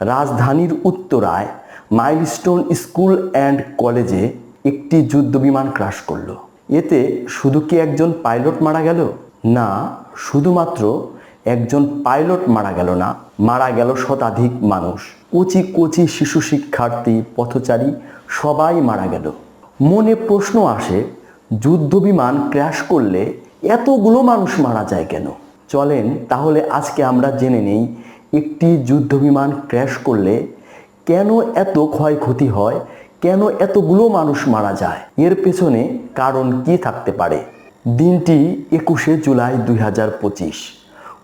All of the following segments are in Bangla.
রাজধানীর উত্তরায় মাইলস্টোন স্কুল অ্যান্ড কলেজে একটি যুদ্ধ বিমান ক্রাশ করল। এতে শুধু কি একজন পাইলট মারা গেল? না, শুধুমাত্র একজন পাইলট মারা গেল না, মারা গেল শতাধিক মানুষ। কচি কচি শিশু শিক্ষার্থী, পথচারী সবাই মারা গেল। মনে প্রশ্ন আসে, যুদ্ধ বিমান ক্র্যাশ করলে এতগুলো মানুষ মারা যায় কেন? চলেন তাহলে আজকে আমরা জেনে নেই একটি যুদ্ধ বিমান ক্র্যাশ করলে কেন এত ক্ষয়ক্ষতি হয়? কেন এতগুলো মানুষ মারা যায়? এর পেছনে কারণ কি থাকতে পারে? দিনটি একুশে জুলাই দুই হাজার পঁচিশ।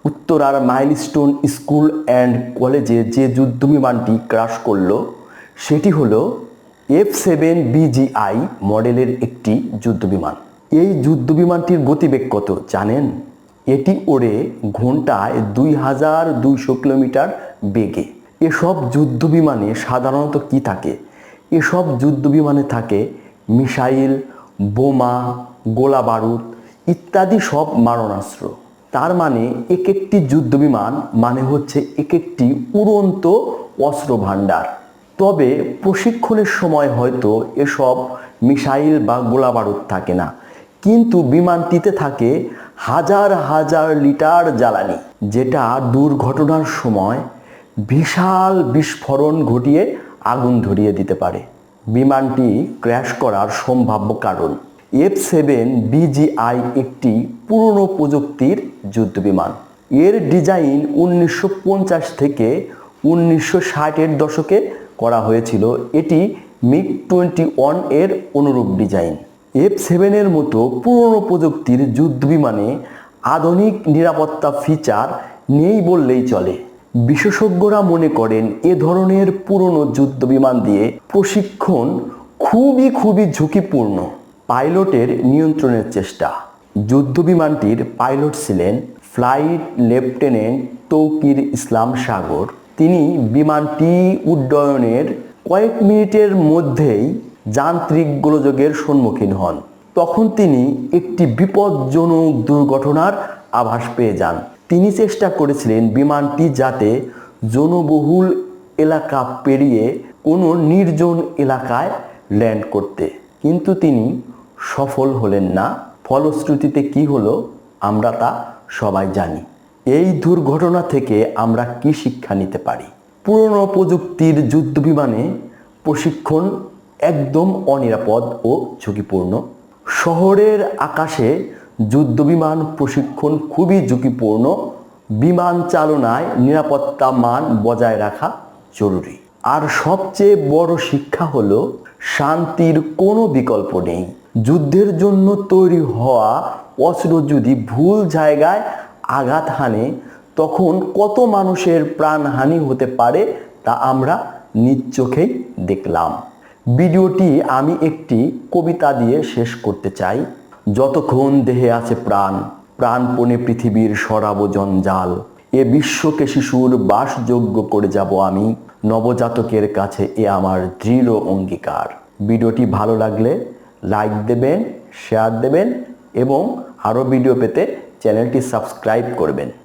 উত্তরার মাইলস্টোন স্কুল অ্যান্ড কলেজে যে যুদ্ধ বিমানটি ক্রাশ করল, সেটি হলো এফ সেভেন বিজিআই মডেলের একটি যুদ্ধ বিমান এই যুদ্ধ বিমানটির গতিবেগ কত জানেন? এটি ওড়ে ঘন্টায় দুই হাজার দুইশো কিলোমিটার বেগে। এসব যুদ্ধ বিমানে সাধারণত কি থাকে? এসব যুদ্ধ বিমানে থাকে মিসাইল, বোমা গোলা বারুদ ইত্যাদি সব মারণাস্ত্র। তার মানে এক একটি যুদ্ধ বিমান মানে হচ্ছে এক একটি উড়ন্ত অস্ত্র ভাণ্ডার তবে প্রশিক্ষণের সময় হয়তো এসব মিসাইল বা গোলা বারুদ থাকে না। কিন্তু বিমানটিতে থাকে হাজার হাজার লিটার জ্বালানি, যেটা দুর্ঘটনার সময় বিশাল বিস্ফোরণ ঘটিয়ে আগুন ধরিয়ে দিতে পারে। বিমানটি ক্র্যাশ করার সম্ভাব্য কারণ, এফ সেভেন বিজিআই একটি পুরনো প্রযুক্তির যুদ্ধ বিমান। এর ডিজাইন উনিশশো পঞ্চাশ থেকে উনিশশো ষাটের দশকে করা হয়েছিল। এটি মিগ টোয়েন্টি ওয়ানের অনুরূপ ডিজাইন। এফ সেভেনের মতো পুরনো প্রযুক্তির যুদ্ধ বিমানে আধুনিক নিরাপত্তা ফিচার নেই বললেই চলে। বিশেষজ্ঞরা মনে করেন এ ধরনের পুরনো যুদ্ধ বিমান দিয়ে প্রশিক্ষণ খুবই খুবই ঝুঁকিপূর্ণ, পাইলটের নিয়ন্ত্রণের চেষ্টা। যুদ্ধ বিমানটির পাইলট ছিলেন ফ্লাইট লেফটেন্যান্ট তৌকির ইসলাম সাগর। তিনি বিমানটি উড্ডয়নের কয়েক মিনিটের মধ্যেই যান্ত্রিক গোলযোগের সম্মুখীন হন। তখন তিনি একটি বিপজ্জনক দুর্ঘটনার আভাস পেয়ে যান। তিনি চেষ্টা করেছিলেন বিমানটি যাতে জনবহুল এলাকা পেরিয়ে কোনো নির্জন এলাকায় ল্যান্ড করতে। কিন্তু তিনি সফল হলেন না। ফলশ্রুতিতে কি হলো, আমরা তা সবাই জানি। এই দুর্ঘটনা থেকে আমরা কি শিক্ষা নিতে পারি? পুরনো প্রযুক্তির যুদ্ধ বিমানে প্রশিক্ষণ একদম অনিরাপদ ও ঝুঁকিপূর্ণ। শহরের আকাশে যুদ্ধবিমান প্রশিক্ষণ খুবই ঝুঁকিপূর্ণ। বিমান চালনায় নিরাপত্তা মান বজায় রাখা জরুরি। আর সবচেয়ে বড় শিক্ষা হলো, শান্তির কোনো বিকল্প নেই। যুদ্ধের জন্য তৈরি হওয়া অস্ত্র যদি ভুল জায়গায় আঘাত হানে, তখন কত মানুষের প্রাণহানি হতে পারে তা আমরা নিজ চোখেই দেখলাম। ভিডিওটি আমি একটি কবিতা দিয়ে শেষ করতে চাই। যতক্ষণ দেহে আছে প্রাণ, প্রাণপণে পৃথিবীর সরাব জঞ্জাল এ বিশ্বকে শিশুর বাসযোগ্য করে যাব আমি, নবজাতকের কাছে এ আমার দৃঢ় অঙ্গীকার। ভিডিওটি ভালো লাগলে লাইক দেবেন, শেয়ার দেবেন এবং আরও ভিডিও পেতে চ্যানেলটি সাবস্ক্রাইব করবেন।